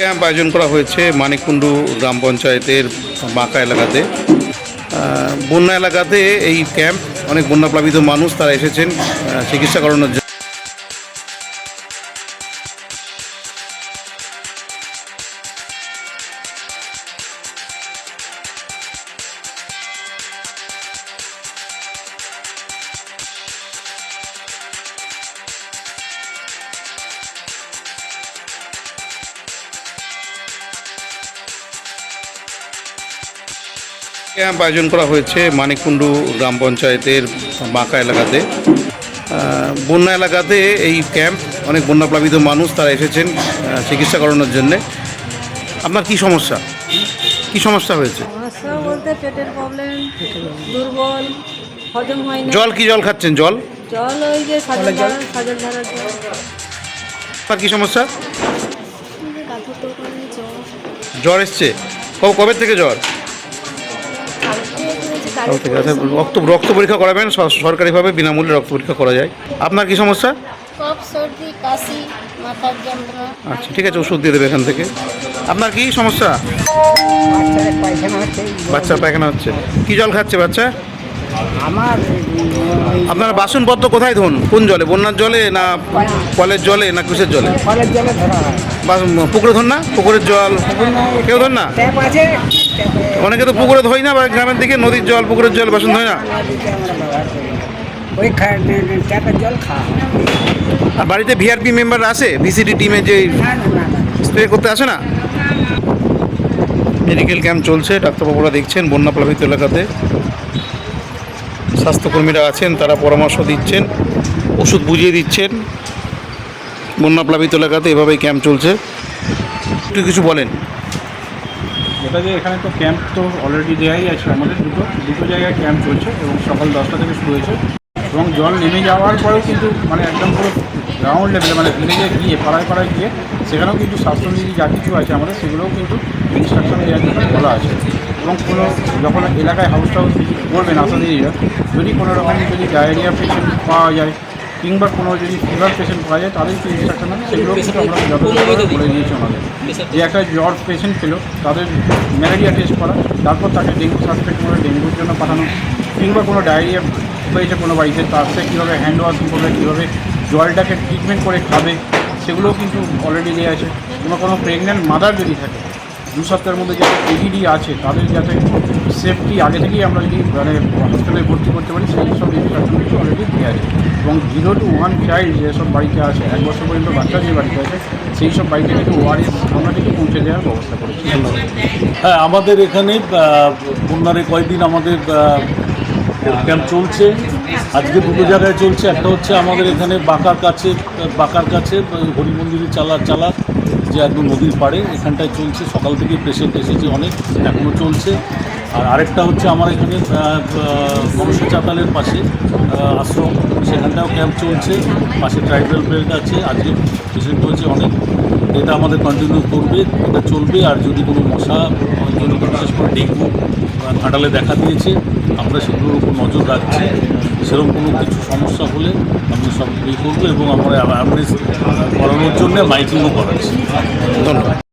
Camp আয়োজন করা হয়েছে মানিকুণ্ডু গ্রাম পঞ্চায়েতের বাঁকা এলাকাতে। বন্যা এলাকাতে এই ক্যাম্প, অনেক বন্যাপ্লাবিত মানুষ তারা এসেছেন চিকিৎসা করানোর জন্য। ক্যাম্প আয়োজন করা হয়েছে মানিককুণ্ডু গ্রাম পঞ্চায়েতের বাঁকা এলাকাতে। বন্যা এলাকাতে এই ক্যাম্প অনেক বন্যাপ্লাবিত মানুষ তারা এসেছেন চিকিৎসা করানোর জন্যে। আপনার কি সমস্যা? কি সমস্যা হয়েছে? সমস্যা বলতে পেটের প্রবলেম দুর্বল হজম হয় না জল কি জল খাচ্ছেন? জল? জল ওই যে সাজল ধারা সাজল ধারার জল। আপনার কি সমস্যা? জ্বর এসছে। কবে থেকে জ্বর? রক্ত রক্ত পরীক্ষা করাবেন স- সরকারিভাবে বিনামূল্যে রক্ত পরীক্ষা করা যায়। আপনার কি সমস্যা? কফ সর্দি কাশি মাথার যন্ত্রণা। আচ্ছা ঠিক আছে ওষুধ দিয়ে দেবে এখান থেকে। আপনার কি সমস্যা? বাচ্চা বাচ্চার পায়খানা হচ্ছে। কি জল খাচ্ছে বাচ্চা? আমার আপনারা বাসনপত্র কোথায় ধোন কোন জলে? বন্যার জলে না কলের জলে না কিসের জলে? কলের জলে ধরা হয়। পুকুরে ধর না? পুকুরের জল। কেউ ধন না? অনেকে তো পুকুরে ধোয় না বা গ্রামের দিকে নদীর জল পুকুরের জল বাসন ধোয় না। আর বাড়িতে ভিআরপি মেম্বার আছে? ভিসিডি টিমে যে স্প্রে করতে আসে না? মেডিকেল ক্যাম্প চলছে ডাক্তারবাবুরা দেখছেন বন্যা প্লাবিত এলাকাতে। স্বাস্থ্যকর্মীরা আছেন, তারা পরামর্শ দিচ্ছেন, ওষুধ বুঝিয়ে দিচ্ছেন। বন্যা প্লাবিত এলাকাতে এভাবেই ক্যাম্প চলছে। একটু কিছু বলেন। এটা যে এখানে তো ক্যাম্প তো অলরেডি দেওয়াই আছে, আমাদের দুটো দুটো জায়গায় ক্যাম্প চলছে এবং সকাল দশটা থেকে শুরু হয়েছে। এবং জল নেমে যাওয়ার পরেও কিন্তু মানে একদম পুরো গ্রাউন্ড লেভেলে মানে ভিলেজে গিয়ে, পাড়ায় পাড়ায় গিয়ে, সেখানেও কিন্তু স্বাস্থ্যবিধি যা কিছু আছে আমাদের, সেগুলোও কিন্তু ইনস্ট্রাকশন দেওয়ার জন্য বলা আছে। এবং কোনো যখন এলাকায় হাউস টাউস করবেন আসাদিরা যদি কোনো রকম যদি ডায়রিয়া পেশেন্ট পাওয়া যায় কিংবা কোনো যদি ফিভার পেশেন্ট পাওয়া যায় তাদের কি ইনস্ট্রাকশন আছে সেগুলো কিন্তু আমরা যথেষ্টভাবে বলে দিয়েছি আমাদের। যে একটা জ্বর পেশেন্ট পেল তাদের ম্যালেরিয়া টেস্ট করা তারপর তাকে ডেঙ্গু সাসপেক্ট করে ডেঙ্গুর জন্য পাঠানো কিংবা কোনো ডায়রিয়া হয়েছে কোনো বাড়িতে তার সে কীভাবে হ্যান্ড ওয়াশিং করবে কীভাবে জলটাকে ট্রিটমেন্ট করে খাবে সেগুলোও কিন্তু অলরেডি দেওয়া আছে। কিংবা কোনো প্রেগনেন্ট মাদার যদি থাকে দু সপ্তাহের মধ্যে যাতে এডিডি আছে, তাদের যাতে সেফটি আগে থেকেই আমরা যদি মানে হসপিটালে ভর্তি করতে পারি, সেই সব ইনস্ট্রাকশন কিন্তু অলরেডি দেওয়া আছে। এবং জিরো টু ওয়ান চাইল্ড যেসব বাড়িতে আছে, এক বছর পর্যন্ত বাচ্চা যে বাড়িতে আছে, সেই সব বাড়িতে কিন্তু ওআরএস আমরা কিন্তু পৌঁছে দেওয়ার ব্যবস্থা করেছি। হ্যাঁ আমাদের এখানে বন্যারে কয়েকদিন আমাদের ক্যাম্প চলছে। আজকে দুটো জায়গায় চলছে। একটা হচ্ছে আমাদের এখানে বাঁকার কাছে বাঁকার কাছে হরি মন্দিরের চালা চালা। যে একদম নদীর পাড়ে, এখানটায় চলছে, সকাল থেকে পেশেন্ট এসেছে অনেক এখনও চলছে। আর আরেকটা হচ্ছে আমার এখানে মানুষের চাতালের পাশে আশ্রম, সেখানটাও ক্যাম্প চলছে, পাশে ট্রাইবেল বেল্ট আছে, আজকে পেশেন্ট হয়েছে অনেক। এটা আমাদের কন্টিনিউ করবে, এটা চলবে, আর যদি কোনো মশা জনিত বিশেষ করে ডেঙ্গু ঘাটালে দেখা দিয়েছে। আমরা সেগুলোর উপর নজর রাখছি। সেরকম কোনো কিছু সমস্যা হলে আমরা সব ইয়ে করব এবং আমরা অ্যাওয়ারনেস করানোর জন্য মাইকিংও করাচ্ছি। ধন্যবাদ।